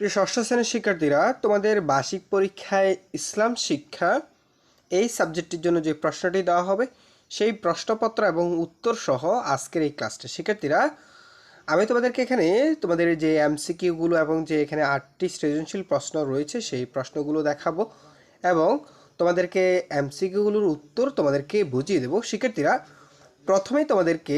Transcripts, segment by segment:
প্রিয় ষষ্ঠ শ্রেণির শিক্ষার্থীরা, তোমাদের বার্ষিক পরীক্ষায় ইসলাম শিক্ষা এই সাবজেক্টটির জন্য যে প্রশ্নটি দেওয়া হবে, সেই প্রশ্নপত্র এবং উত্তর সহ আজকের এই ক্লাসটা। শিক্ষার্থীরা, আমি তোমাদেরকে এখানে তোমাদের যে এমসিকিউগুলো এবং যে এখানে আটটি সৃজনশীল প্রশ্ন রয়েছে, সেই প্রশ্নগুলো দেখাবো এবং তোমাদেরকে এমসিকিউগুলোর উত্তর তোমাদেরকে বুঝিয়ে দেবো। শিক্ষার্থীরা, প্রথমেই তোমাদেরকে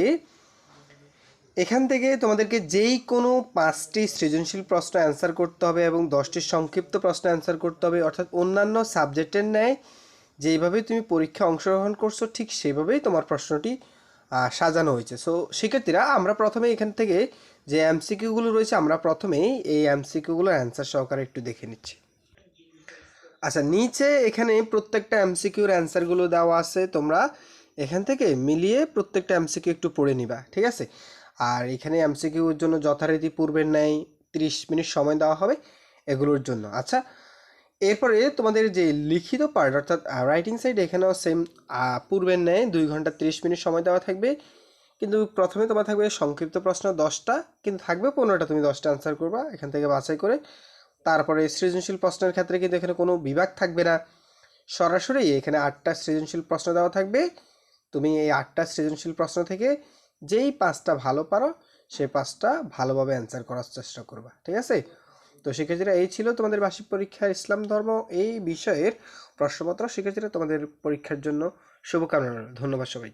এখান থেকে তোমাদেরকে যেই কোনো পাঁচটি সৃজনশীল প্রশ্ন অ্যান্সার করতে হবে এবং দশটি সংক্ষিপ্ত প্রশ্ন অ্যান্সার করতে হবে, অর্থাৎ অন্যান্য সাবজেক্টের ন্যায় যেইভাবে তুমি পরীক্ষা অংশগ্রহণ করছ, ঠিক সেভাবেই তোমার প্রশ্নটি সাজানো হয়েছে। সো শিক্ষার্থীরা, আমরা প্রথমে এখান থেকে যে এমসিকিউগুলো রয়েছে, আমরা প্রথমেই এই এমসিকিউগুলোর অ্যান্সার সহকারে একটু দেখে নিচ্ছি। আচ্ছা নিচে এখানে প্রত্যেকটা এমসিকিউর অ্যান্সারগুলো দেওয়া আছে, তোমরা এখান থেকে মিলিয়ে প্রত্যেকটা এমসিকিউ একটু পড়ে নিবা, ঠিক আছে? আর এখানে এমসিকিউর জন্য যথারীতি পূর্বের ন্যায় তিরিশ মিনিট সময় দেওয়া হবে এগুলোর জন্য। আচ্ছা এরপরে তোমাদের যে লিখিত পার্ট অর্থাৎ রাইটিং সাইড এখানেও সেম পূর্বের ন্যায় দুই ঘণ্টা তিরিশ মিনিট সময় দেওয়া থাকবে। কিন্তু প্রথমে তোমার থাকবে সংক্ষিপ্ত প্রশ্ন দশটা, কিন্তু থাকবে পনেরোটা, তুমি দশটা আনসার করবা এখান থেকে বাছাই করে। তারপরে সৃজনশীল প্রশ্নের ক্ষেত্রে কিন্তু এখানে কোনো বিভাগ থাকবে না। সরাসরি এখানে আটটা সৃজনশীল প্রশ্ন দেওয়া থাকবে। তুমি এই আটটা সৃজনশীল প্রশ্ন থেকে যেই পাঁচটা ভালো পারো সেই পাঁচটা ভালোভাবে অ্যান্সার করার চেষ্টা করবা, ঠিক আছে? তো শিক্ষার্থীরা এই ছিল তোমাদের বার্ষিক পরীক্ষা ইসলাম ধর্ম। এই বিষয়ের প্রশ্নপত্র শিক্ষার্থীরা তোমাদের পরীক্ষার জন্য শুভকামনা ধন্যবাদ সবাই